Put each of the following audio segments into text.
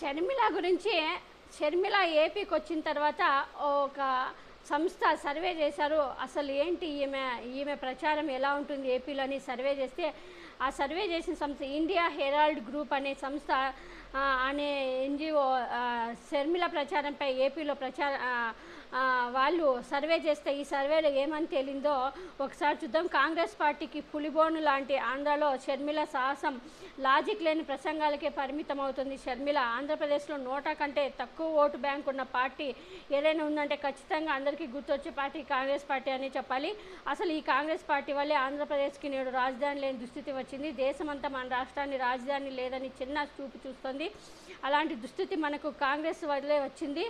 షర్మిల గురించి షర్మిల ఏపీకి వచ్చిన తర్వాత ఒక సంస్థ సర్వే చేశారు. అసలు ఏంటి ఈమె ఈమె ప్రచారం ఎలా ఉంటుంది ఏపీలో అని సర్వే చేస్తే ఆ సర్వే చేసిన సంస్థ ఇండియా హెరాల్డ్ గ్రూప్ అనే సంస్థ అనే ఎన్జిఓ షర్మిల ప్రచారంపై ఏపీలో ప్రచార వాళ్ళు సర్వే చేస్తే ఈ సర్వేలో ఏమని తేలిందో ఒకసారి చూద్దాం. కాంగ్రెస్ పార్టీకి పులిబోను లాంటి ఆంధ్రలో షర్మిల సాహసం లాజిక్ లేని ప్రసంగాలకే పరిమితం అవుతుంది. షర్మిల ఆంధ్రప్రదేశ్లో నోటా కంటే తక్కువ ఓటు బ్యాంక్ ఉన్న పార్టీ ఏదైనా ఉందంటే ఖచ్చితంగా అందరికీ గుర్తొచ్చే పార్టీ కాంగ్రెస్ పార్టీ అని చెప్పాలి. అసలు ఈ కాంగ్రెస్ పార్టీ వల్లే ఆంధ్రప్రదేశ్కి నేడు రాజధాని లేని దుస్థితి వచ్చింది. దేశమంతా మన రాష్ట్రాన్ని రాజధాని లేదని చిన్న చూపు చూస్తుంది. అలాంటి దుస్థితి మనకు కాంగ్రెస్ వల్లే వచ్చింది.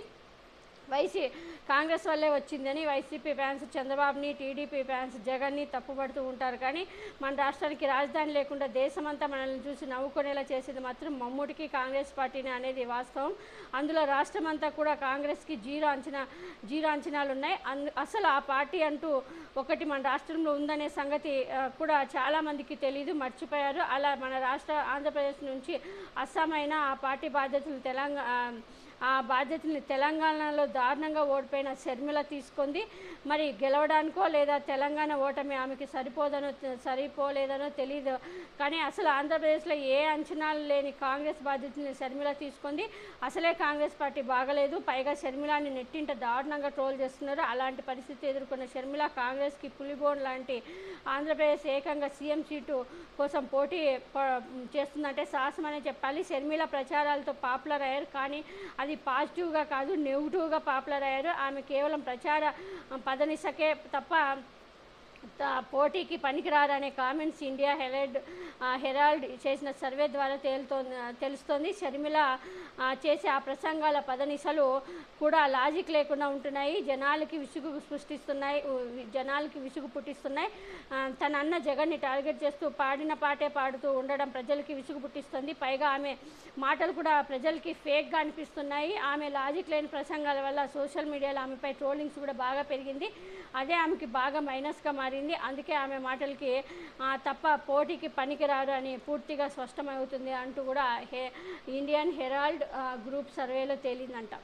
వైసీ కాంగ్రెస్ వల్లే వచ్చిందని వైసీపీ ఫ్యాన్స్ చంద్రబాబుని టీడీపీ ఫ్యాన్స్ జగన్ని తప్పుపడుతూ ఉంటారు. కానీ మన రాష్ట్రానికి రాజధాని లేకుండా దేశమంతా మనల్ని చూసి నవ్వుకునేలా చేసేది మాత్రం మమ్ముటికి కాంగ్రెస్ పార్టీని అనేది వాస్తవం. అందులో రాష్ట్రం అంతా కూడా కాంగ్రెస్కి జీరో అంచనా జీరో అంచనాలు ఉన్నాయి. అందు అసలు ఆ పార్టీ అంటూ ఒకటి మన రాష్ట్రంలో ఉందనే సంగతి కూడా చాలామందికి తెలియదు మర్చిపోయారు. అలా మన రాష్ట్ర ఆంధ్రప్రదేశ్ నుంచి అస్సాం అయినా ఆ పార్టీ బాధ్యతలు తెలంగాణ ఆ బాధ్యతని తెలంగాణలో దారుణంగా ఓడిపోయిన షర్మిల తీసుకుంది. మరి గెలవడానికో లేదా తెలంగాణ ఓటమి ఆమెకి సరిపోదనో సరిపోలేదనో తెలియదు కానీ అసలు ఆంధ్రప్రదేశ్లో ఏ అంచనాలు లేని కాంగ్రెస్ బాధ్యతని షర్మిల తీసుకుంది. అసలే కాంగ్రెస్ పార్టీ బాగలేదు. పైగా షర్మిలాని నెట్టింట దారుణంగా ట్రోల్ చేస్తున్నారు. అలాంటి పరిస్థితి ఎదుర్కొన్న షర్మిల కాంగ్రెస్కి పులిబోన్ లాంటి ఆంధ్రప్రదేశ్ ఏకంగా సీఎం సీటు కోసం పోటీ చేస్తుందంటే సాహసం అనే చెప్పాలి. షర్మిల ప్రచారాలతో పాపులర్ అయ్యారు. కానీ అది పాజిటివ్గా కాదు నెగిటివ్గా పాపులర్ అయ్యారు. ఆమె కేవలం ప్రచార పదనిసకే తప్ప పోటీకి పనికిరారనే కామెంట్స్ ఇండియా హెరాల్డ్ హెరాల్డ్ చేసిన సర్వే ద్వారా తేలుతోంది తెలుస్తోంది. షర్మిల చేసే ఆ ప్రసంగాల పదనిసలు కూడా లాజిక్ లేకుండా ఉంటున్నాయి. జనాలకి విసుగు సృష్టిస్తున్నాయి. జనాలకి విసుగు పుట్టిస్తున్నాయి. తన అన్న జగన్ని టార్గెట్ చేస్తూ పాడిన పాటే పాడుతూ ఉండడం ప్రజలకి విసుగు పుట్టిస్తుంది. పైగా ఆమె మాటలు కూడా ప్రజలకి ఫేక్గా అనిపిస్తున్నాయి. ఆమె లాజిక్ లేని ప్రసంగాల వల్ల సోషల్ మీడియాలో ఆమెపై ట్రోలింగ్స్ కూడా బాగా పెరిగింది. అదే ఆమెకి బాగా మైనస్గా మారింది మారింది. అందుకే ఆమె మాటలకి తప్ప పోటీకి పనికిరారు అని పూర్తిగా స్పష్టమవుతుంది అంటూ కూడా హే ఇండియన్ హెరాల్డ్ గ్రూప్ సర్వేలో తేలిందంట.